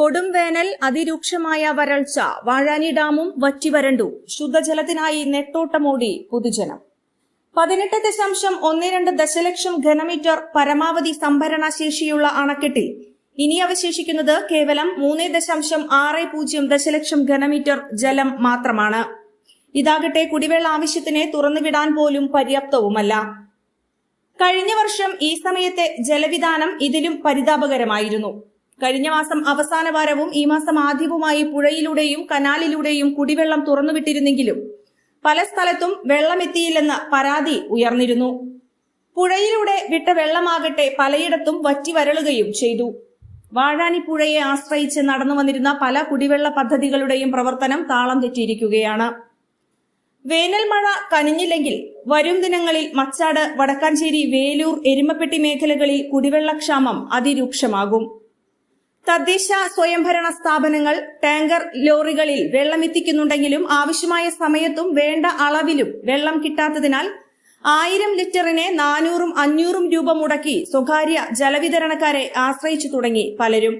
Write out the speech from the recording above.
കൊടും വേനൽ അതിരൂക്ഷമായ വരൾച്ച വാഴാനി ഡാമും വറ്റിവരണ്ടു. ശുദ്ധജലത്തിനായി നെട്ടോട്ടമോടി പൊതുജനം. പതിനെട്ട് ദശാംശം ഒന്ന് രണ്ട് ദശലക്ഷം ഘനമീറ്റർ പരമാവധി സംഭരണ ശേഷിയുള്ള അണക്കെട്ടിൽ. ഇനി അവശേഷിക്കുന്നത് കേവലം മൂന്ന് ദശാംശം ആറ് പൂജ്യം ദശലക്ഷം ഘനമീറ്റർ ജലം മാത്രമാണ്. ഇതാകട്ടെ കുടിവെള്ള ആവശ്യത്തിന് തുറന്നുവിടാൻ പോലും പര്യാപ്തവുമല്ല. കഴിഞ്ഞ വർഷം ഈ സമയത്തെ ജലവിധാനം ഇതിലും പരിതാപകരമായിരുന്നു. കഴിഞ്ഞ മാസം അവസാന വാരവും ഈ മാസം ആദ്യവുമായി പുഴയിലൂടെയും കനാലിലൂടെയും കുടിവെള്ളം തുറന്നുവിട്ടിരുന്നെങ്കിലും പല സ്ഥലത്തും വെള്ളമെത്തിയില്ലെന്ന പരാതി ഉയർന്നിരുന്നു. പുഴയിലൂടെ വിട്ട വെള്ളമാകട്ടെ പലയിടത്തും വറ്റിവരളുകയും ചെയ്തു. വാഴാനി പുഴയെ ആശ്രയിച്ച് നടന്നു വന്നിരുന്ന പല കുടിവെള്ള പദ്ധതികളുടെയും പ്രവർത്തനം താളം തെറ്റിയിരിക്കുകയാണ്. വേനൽ മഴ കനിഞ്ഞില്ലെങ്കിൽ വരും ദിനങ്ങളിൽ മച്ചാട് വടക്കാഞ്ചേരി വേലൂർ എരുമപ്പെട്ടി മേഖലകളിൽ കുടിവെള്ളക്ഷാമം അതിരൂക്ഷമാകും. തദ്ദേശ സ്വയംഭരണ സ്ഥാപനങ്ങൾ ടാങ്കർ ലോറികളിൽ വെള്ളമെത്തിക്കുന്നുണ്ടെങ്കിലും ആവശ്യമായ സമയത്തും വേണ്ട അളവിലും വെള്ളം കിട്ടാത്തതിനാൽ ആയിരം ലിറ്ററിന് നാനൂറും അഞ്ഞൂറും രൂപ മുടക്കി സ്വകാര്യ ജലവിതരണക്കാരെ ആശ്രയിച്ചു തുടങ്ങി പലരും.